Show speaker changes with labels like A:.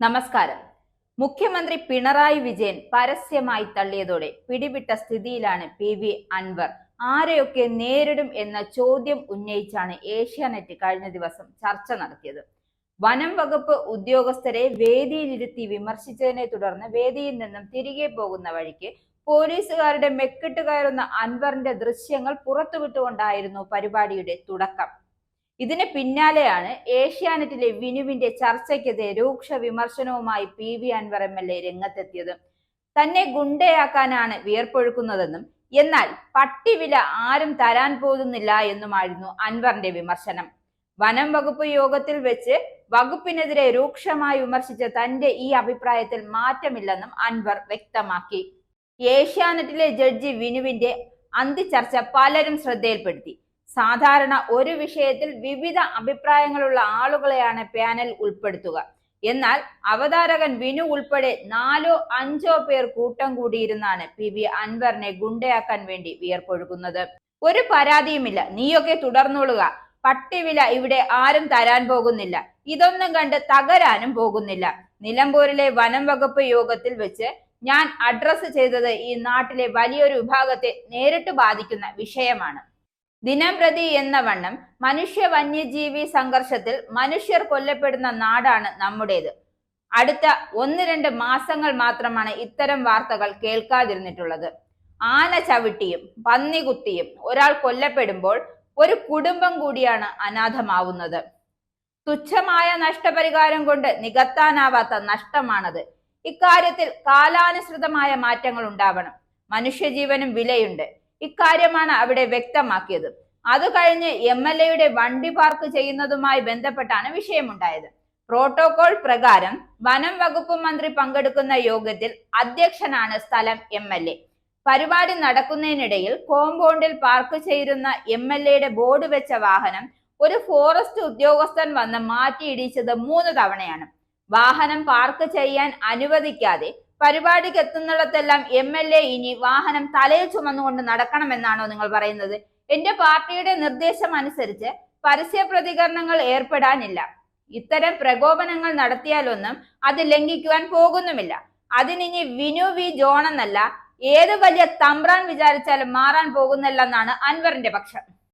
A: നമസ്കാരം. മുഖ്യമന്ത്രി പിണറായി വിജയൻ പരസ്യമായി തള്ളിയതോടെ പിടിവിട്ട സ്ഥിതിയിലാണ് പി വി അൻവർ. ആരെയൊക്കെ നേരിടും എന്ന ചോദ്യം ഉന്നയിച്ചാണ് ഏഷ്യാനെറ്റ് കഴിഞ്ഞ ദിവസം ചർച്ച നടത്തിയത്. വനം വകുപ്പ് ഉദ്യോഗസ്ഥരെ വേദിയിലിരുത്തി വിമർശിച്ചതിനെ തുടർന്ന് വേദിയിൽ നിന്നും തിരികെ പോകുന്ന വഴിക്ക് പോലീസുകാരുടെ മെക്കിട്ട് കയറുന്ന അൻവറിന്റെ ദൃശ്യങ്ങൾ പുറത്തുവിട്ടുകൊണ്ടായിരുന്നു പരിപാടിയുടെ തുടക്കം. ഇതിന് പിന്നാലെയാണ് ഏഷ്യാനെറ്റിലെ വിനുവിന്റെ ചർച്ചയ്ക്കെതിരെ രൂക്ഷ വിമർശനവുമായി P V Anvar M L A രംഗത്തെത്തിയത്. തന്നെ ഗുണ്ടയാക്കാനാണ് വിയർപ്പൊഴുക്കുന്നതെന്നും എന്നാൽ പട്ടിവില ആരും തരാൻ പോകുന്നില്ല എന്നുമായിരുന്നു അൻവറിന്റെ വിമർശനം. വനം വകുപ്പ് യോഗത്തിൽ വെച്ച് വകുപ്പിനെതിരെ രൂക്ഷമായി വിമർശിച്ച തന്റെ ഈ അഭിപ്രായത്തിൽ മാറ്റമില്ലെന്നും അൻവർ വ്യക്തമാക്കി. ഏഷ്യാനെറ്റിലെ ജഡ്ജി വിനുവിന്റെ അന്തിച്ചർച്ച പലരും ശ്രദ്ധയിൽപ്പെടുത്തി. സാധാരണ ഒരു വിഷയത്തിൽ വിവിധ അഭിപ്രായങ്ങളുള്ള ആളുകളെയാണ് പാനൽ ഉൾപ്പെടുത്തുക. എന്നാൽ അവതാരകൻ വിനു ഉൾപ്പെടെ നാലോ അഞ്ചോ പേർ കൂട്ടം കൂടിയിരുന്നാണ് പി വി അൻവറിനെ ഗുണ്ടയാക്കാൻ വേണ്ടി വിയർപ്പൊഴുകുന്നത്. ഒരു പരാതിയുമില്ല. നീയൊക്കെ തുടർന്നോളുക. പട്ടിവില ഇവിടെ ആരും തരാൻ പോകുന്നില്ല. ഇതൊന്നും കണ്ട് തകരാനും പോകുന്നില്ല. നിലമ്പൂരിലെ വനം വകുപ്പ് യോഗത്തിൽ വെച്ച് ഞാൻ അഡ്രസ് ചെയ്തത് ഈ നാട്ടിലെ വലിയൊരു വിഭാഗത്തെ നേരിട്ട് ബാധിക്കുന്ന വിഷയമാണ്. ദിനംപ്രതി എന്ന വണ്ണം മനുഷ്യ വന്യജീവി സംഘർഷത്തിൽ മനുഷ്യർ കൊല്ലപ്പെടുന്ന നാടാണ് നമ്മുടേത്. അടുത്ത ഒന്ന് രണ്ട് മാസങ്ങൾ മാത്രമാണ് ഇത്തരം വാർത്തകൾ കേൾക്കാതിരുന്നിട്ടുള്ളത്. ആന ചവിട്ടിയും പന്നി കുത്തിയും ഒരാൾ കൊല്ലപ്പെടുമ്പോൾ ഒരു കുടുംബം കൂടിയാണ് അനാഥമാവുന്നത്. തുച്ഛമായ നഷ്ടപരിഹാരം കൊണ്ട് നികത്താനാവാത്ത നഷ്ടമാണത്. ഇക്കാര്യത്തിൽ കാലാനുസൃതമായ മാറ്റങ്ങൾ ഉണ്ടാവണം. മനുഷ്യജീവനും വിലയുണ്ട്. ഇക്കാര്യമാണ് അവിടെ വ്യക്തമാക്കിയത്. അത് കഴിഞ്ഞ് എം എൽ എയുടെ വണ്ടി പാർക്ക് ചെയ്യുന്നതുമായി ബന്ധപ്പെട്ടാണ് വിഷയമുണ്ടായത്. പ്രോട്ടോകോൾ പ്രകാരം വനം വകുപ്പ് മന്ത്രി പങ്കെടുക്കുന്ന യോഗത്തിൽ അധ്യക്ഷനാണ് സ്ഥലം എം എൽ എ. പരിപാടി നടക്കുന്നതിനിടയിൽ കോമ്പൗണ്ടിൽ പാർക്ക് ചെയ്തിരുന്ന എം എൽ എയുടെ ബോർഡ് വെച്ച വാഹനം ഒരു ഫോറസ്റ്റ് ഉദ്യോഗസ്ഥൻ വന്ന് മാറ്റിയിടിച്ചത് മൂന്ന് തവണയാണ്. വാഹനം പാർക്ക് ചെയ്യാൻ അനുവദിക്കാതെ പരിപാടിക്ക് എത്തുന്നിടത്തെല്ലാം എം എൽ എ ഇനി വാഹനം തലയിൽ ചുമന്നുകൊണ്ട് നടക്കണമെന്നാണോ നിങ്ങൾ പറയുന്നത്? എന്റെ പാർട്ടിയുടെ നിർദ്ദേശം അനുസരിച്ച് പരസ്യ പ്രതികരണങ്ങൾ ഏർപ്പെടാനില്ല. ഇത്തരം പ്രകോപനങ്ങൾ നടത്തിയാലൊന്നും അത് ലംഘിക്കുവാൻ പോകുന്നുമില്ല. അതിനിനി വിനു വി ജോൺ എന്നല്ല ഏത് വലിയ തമ്പ്രാൻ വിചാരിച്ചാലും മാറാൻ പോകുന്നില്ലെന്നാണ് അൻവറിന്റെ പക്ഷം.